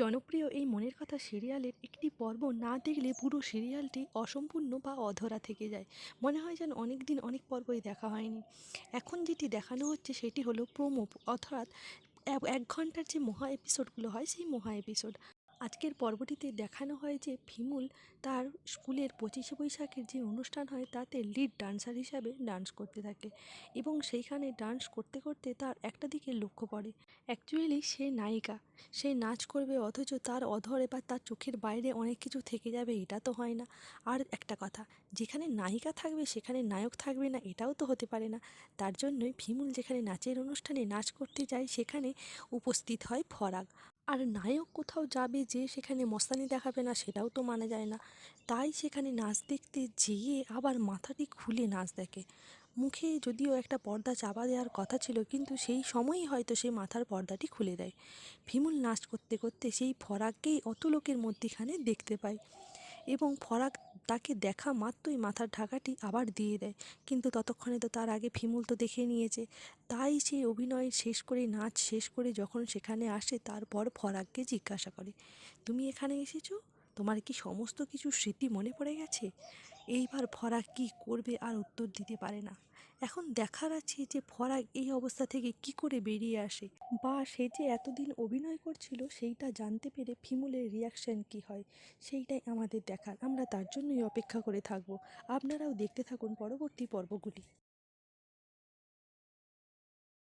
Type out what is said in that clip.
জনপ্রিয় এই মনের কথা সিরিয়ালের একটি পর্ব না দেখলে পুরো সিরিয়ালটি অসম্পূর্ণ বা অধরা থেকে যায়। মনে হয় যেন অনেক দিন অনেক পর্বই দেখা হয়নি। এখন যেটি দেখানো হচ্ছে সেটি হলো প্রোমো অর্থাৎ এক ঘণ্টার যে মহা এপিসোডগুলো হয়, সেই মহা এপিসোড আজকের পর্বটিতে দেখানো হয় যে ফিমুল তার স্কুলের পঁচিশে বৈশাখের যে অনুষ্ঠান হয়, তাতে লিড ডান্সার হিসাবে ডান্স করতে থাকে এবং সেইখানে ডান্স করতে করতে তার একটা দিকে লক্ষ্য পড়ে। অ্যাকচুয়ালি সে নায়িকা। সে নাচ করবে অথচ তার অধরে বা তার চোখের বাইরে অনেক কিছু থেকে যাবে, এটা তো হয় না। আর একটা কথা, যেখানে নায়িকা থাকবে, সেখানে নায়ক থাকবে না, এটাও তো হতে পারে না। তার জন্যই ফিমুল যেখানে নাচের অনুষ্ঠানে নাচ করতে যায়, সেখানে উপস্থিত হয় ফরাক। আর নায়ক কোথাও যাবে যে সেখানে মস্তানি দেখাবে না সেটাও তো মানা যায় না। তাই সেখানে নাচ দেখতে যেয়ে আবার মাথাটি খুলে নাচ দেখে। মুখে যদিও একটা পর্দা চাপা দেওয়ার কথা ছিল, কিন্তু সেই সময়ই হয়তো সে মাথার পর্দাটি খুলে দেয়। ভীমুল নাচ করতে করতে সেই ফরাককেই অত লোকের মধ্যেখানে দেখতে পায়। এবং ফরাক তাকে দেখা মাত্রই মাথার ঢাকাটি আবার দিয়ে দেয়। কিন্তু ততক্ষণে তো তার আগে ফিমুল তো দেখে নিয়েছে। তাই সে অভিনয় শেষ করে, নাচ শেষ করে যখন সেখানে আসে, তারপর ফরাককে জিজ্ঞাসা করে, তুমি এখানে এসেছ? তোমার কি সমস্ত কিছু স্মৃতি মনে পড়ে গেছে? এইবার ফরাক কী করবে আর উত্তর দিতে পারে না। এখন দেখার আছে যে ফরাক এই অবস্থা থেকে কি করে বেরিয়ে আসে। বা সে যে এতদিন অভিনয় করছিল, সেইটা জানতে পেরে ফিমুলের রিয়াকশন কি হয়? সেইটাই আমাদের দেখার। আমরা তার জন্যই অপেক্ষা করে থাকব। আপনারাও দেখতে থাকুন পরবর্তী পর্বগুলি।